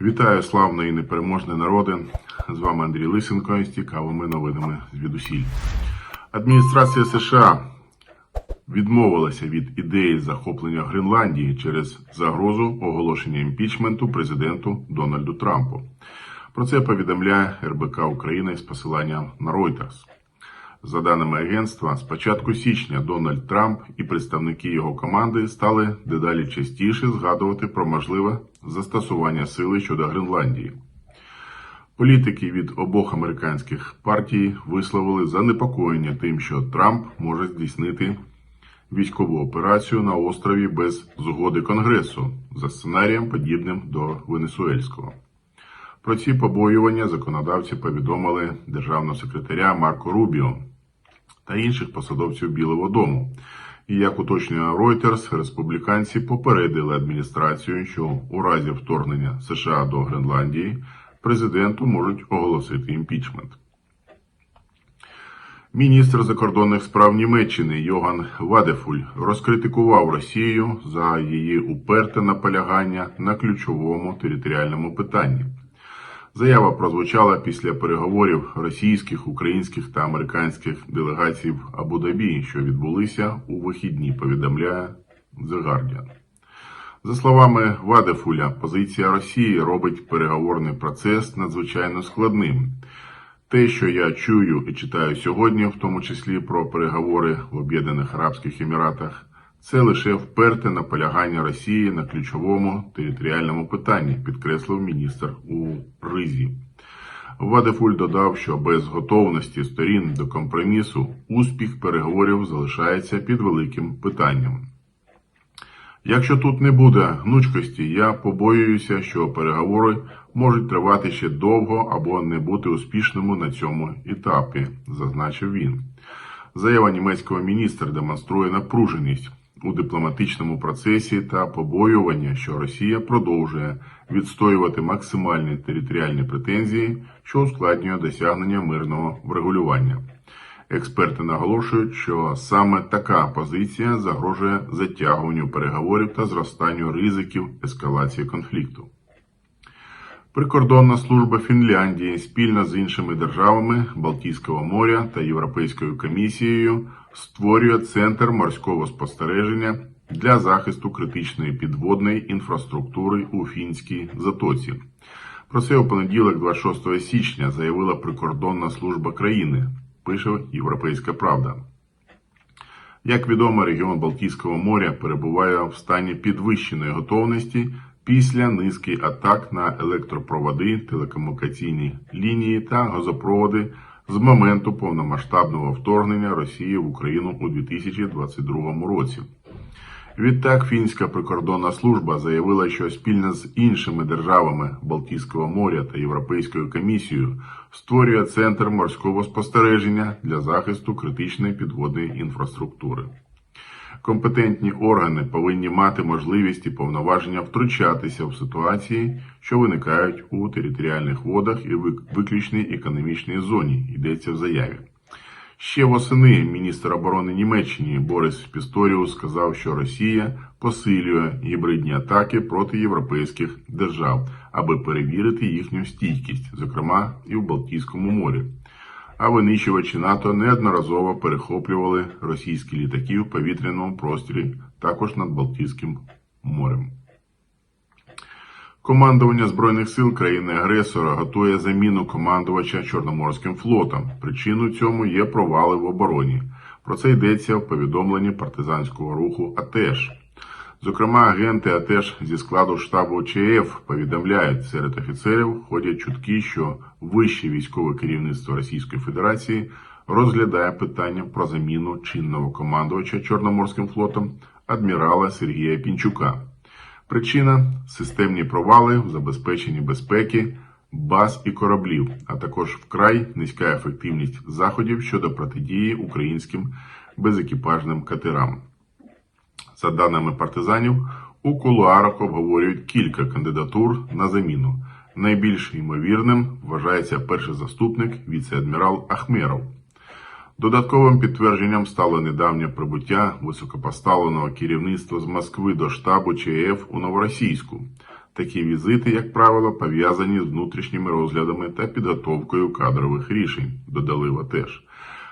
Вітаю славний і непереможний народи. З вами Андрій Лисенко з цікавими новинами звідусіль. Адміністрація США відмовилася від ідеї захоплення Гренландії через загрозу оголошення імпічменту президенту Дональду Трампу. Про це повідомляє РБК України з посиланням на Reuters. За даними агентства, з початку січня Дональд Трамп і представники його команди стали дедалі частіше згадувати про можливе застосування сили щодо Гренландії. Політики від обох американських партій висловили занепокоєння тим, що Трамп може здійснити військову операцію на острові без згоди Конгресу за сценарієм, подібним до Венесуельського. Про ці побоювання законодавці повідомили державного секретаря Марко Рубіо та інших посадовців Білого Дому. І як уточнює Reuters, республіканці попередили адміністрацію, що у разі вторгнення США до Гренландії президенту можуть оголосити імпічмент. Міністр закордонних справ Німеччини Йоган Вадефуль розкритикував Росію за її уперте наполягання на ключовому територіальному питанні. Заява прозвучала після переговорів російських, українських та американських делегацій в Абу-Дабі, що відбулися у вихідні, повідомляє The Guardian. За словами Вадефуля, позиція Росії робить переговорний процес надзвичайно складним. Те, що я чую і читаю сьогодні, в тому числі про переговори в Об'єднаних Арабських Еміратах, це лише вперте наполягання Росії на ключовому територіальному питанні, підкреслив міністр у Ризі. Вадефуль додав, що без готовності сторін до компромісу успіх переговорів залишається під великим питанням. Якщо тут не буде гнучкості, я побоююся, що переговори можуть тривати ще довго або не бути успішними на цьому етапі, зазначив він. Заява німецького міністра демонструє напруженість у дипломатичному процесі та побоювання, що Росія продовжує відстоювати максимальні територіальні претензії, що ускладнює досягнення мирного врегулювання. Експерти наголошують, що саме така позиція загрожує затягуванню переговорів та зростанню ризиків ескалації конфлікту. Прикордонна служба Фінляндії спільно з іншими державами Балтійського моря та Європейською комісією створює центр морського спостереження для захисту критичної підводної інфраструктури у фінській затоці. Про це у понеділок, 26 січня, заявила прикордонна служба країни. Пише Європейська Правда. Як відомо, регіон Балтійського моря перебуває в стані підвищеної готовності після низки атак на електропроводи, телекомунікаційні лінії та газопроводи з моменту повномасштабного вторгнення Росії в Україну у 2022 році. Відтак фінська прикордонна служба заявила, що спільно з іншими державами Балтійського моря та Європейською комісією створює центр морського спостереження для захисту критичної підводної інфраструктури. Компетентні органи повинні мати можливість і повноваження втручатися в ситуації, що виникають у територіальних водах і виключній економічній зоні, йдеться в заяві. Ще восени міністр оборони Німеччини Борис Пісторіус сказав, що Росія посилює гібридні атаки проти європейських держав, аби перевірити їхню стійкість, зокрема і в Балтійському морі. А винищувачі НАТО неодноразово перехоплювали російські літаки в повітряному просторі, також над Балтійським морем. Командування Збройних сил країни-агресора готує заміну командувача Чорноморським флотом. Причиною цьому є провали в обороні. Про це йдеться в повідомленні партизанського руху АТЕШ. Зокрема, агенти АТЕШ зі складу штабу ЧФ повідомляють, серед офіцерів ходять чутки, що вище військове керівництво Російської Федерації розглядає питання про заміну чинного командувача Чорноморським флотом адмірала Сергія Пінчука. Причина системні провали в забезпеченні безпеки баз і кораблів, а також вкрай низька ефективність заходів щодо протидії українським безекіпажним катерам. За даними партизанів, у кулуарах обговорюють кілька кандидатур на заміну. Найбільш ймовірним вважається перший заступник віце-адмірал Ахмеров. Додатковим підтвердженням стало недавнє прибуття високопоставленого керівництва з Москви до штабу ЧФ у Новоросійську. Такі візити, як правило, пов'язані з внутрішніми розглядами та підготовкою кадрових рішень, додали в теж.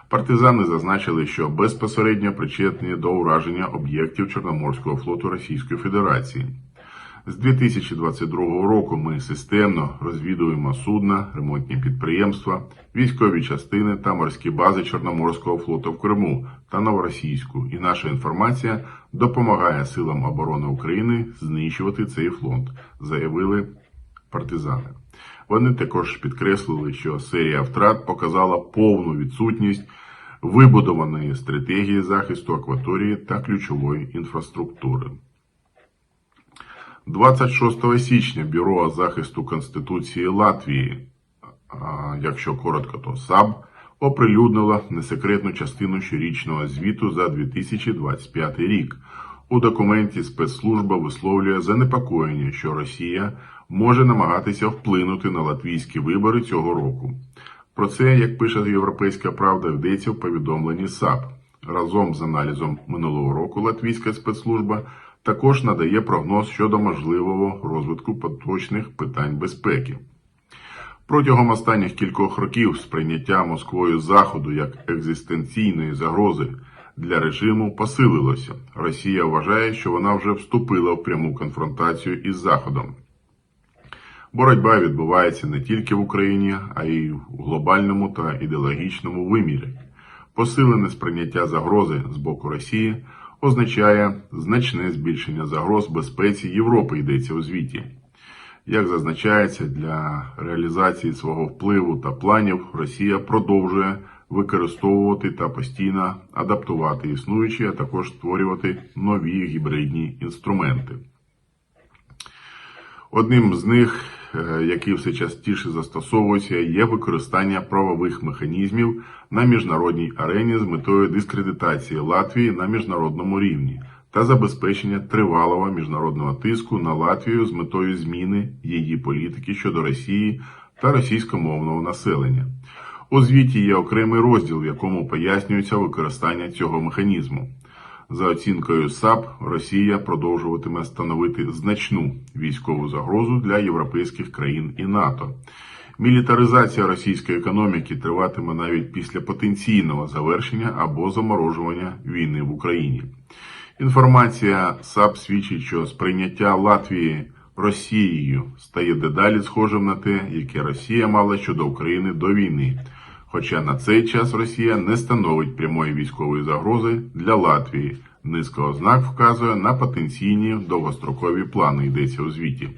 Партизани зазначили, що безпосередньо причетні до ураження об'єктів Чорноморського флоту Російської Федерації. З 2022 року ми системно розвідуємо судна, ремонтні підприємства, військові частини та морські бази Чорноморського флоту в Криму та Новоросійську, і наша інформація допомагає силам оборони України знищувати цей флот, заявили партизани. Вони також підкреслили, що серія втрат показала повну відсутність вибудованої стратегії захисту акваторії та ключової інфраструктури. 26 січня Бюро захисту Конституції Латвії, якщо коротко, то САБ, оприлюднило несекретну частину щорічного звіту за 2025 рік. У документі спецслужба висловлює занепокоєння, що Росія може намагатися вплинути на латвійські вибори цього року. Про це, як пише Європейська Правда, йдеться в повідомленні САП. Разом з аналізом минулого року латвійська спецслужба також надає прогноз щодо можливого розвитку поточних питань безпеки. Протягом останніх кількох років сприйняття Москвою Заходу як екзистенційної загрози для режиму посилилося. Росія вважає, що вона вже вступила в пряму конфронтацію із Заходом. Боротьба відбувається не тільки в Україні, а й в глобальному та ідеологічному вимірі. Посилене сприйняття загрози з боку Росії означає значне збільшення загроз безпеці Європи, йдеться у звіті. Як зазначається, для реалізації свого впливу та планів Росія продовжує використовувати та постійно адаптувати існуючі, а також створювати нові гібридні інструменти. Одним з них, е, які все частіше застосовуються, є використання правових механізмів на міжнародній арені з метою дискредитації Латвії на міжнародному рівні та забезпечення тривалого міжнародного тиску на Латвію з метою зміни її політики щодо Росії та російськомовного населення. У звіті є окремий розділ, в якому пояснюється використання цього механізму. За оцінкою САП, Росія продовжуватиме становити значну військову загрозу для європейських країн і НАТО. Мілітаризація російської економіки триватиме навіть після потенційного завершення або заморожування війни в Україні. Інформація САП свідчить, що сприйняття Латвії Росією стає дедалі схожим на те, яке Росія мала щодо України до війни. Хоча на цей час Росія не становить прямої військової загрози для Латвії. Низка ознак вказує на потенційні довгострокові плани, йдеться у звіті.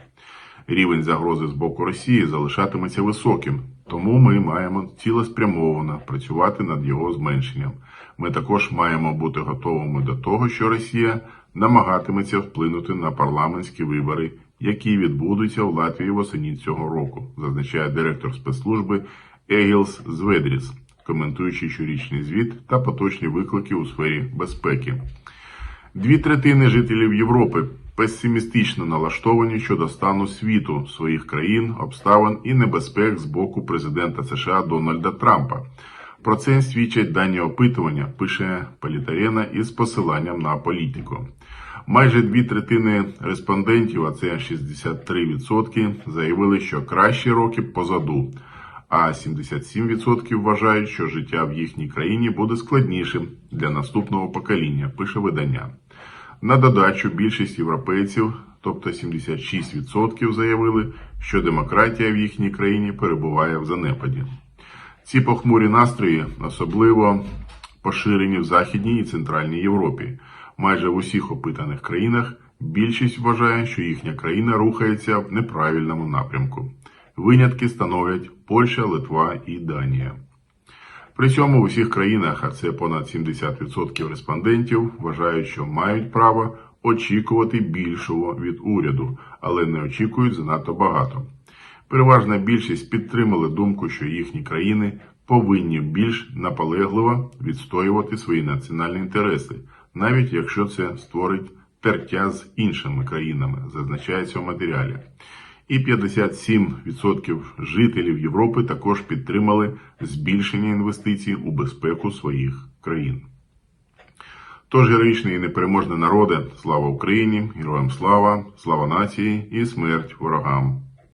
Рівень загрози з боку Росії залишатиметься високим, тому ми маємо цілеспрямовано працювати над його зменшенням. Ми також маємо бути готовими до того, що Росія намагатиметься вплинути на парламентські вибори, які відбудуться в Латвії восені цього року, зазначає директор спецслужби Егілс Зведріс, коментуючи щорічний звіт та поточні виклики у сфері безпеки. Дві третини жителів Європи песимістично налаштовані щодо стану світу своїх країн, обставин і небезпек з боку президента США Дональда Трампа. Про це свідчать дані опитування, пише Політарена із посиланням на політику. Майже дві третини респондентів, а це 63%, заявили, що кращі роки позаду, а 77% вважають, що життя в їхній країні буде складнішим для наступного покоління, пише видання. На додачу більшість європейців, тобто 76%, заявили, що демократія в їхній країні перебуває в занепаді. Ці похмурі настрої особливо поширені в Західній і Центральній Європі. Майже в усіх опитаних країнах більшість вважає, що їхня країна рухається в неправильному напрямку. Винятки становлять Польща, Литва і Данія. При цьому в усіх країнах, а це понад 70% респондентів, вважають, що мають право очікувати більшого від уряду, але не очікують занадто багато. Переважна більшість підтримали думку, що їхні країни повинні більш наполегливо відстоювати свої національні інтереси, навіть якщо це створить тертя з іншими країнами, зазначається в матеріалі. І 57% жителів Європи також підтримали збільшення інвестицій у безпеку своїх країн. Тож героїчний і непереможний народи, слава Україні, героям слава, слава нації і смерть ворогам.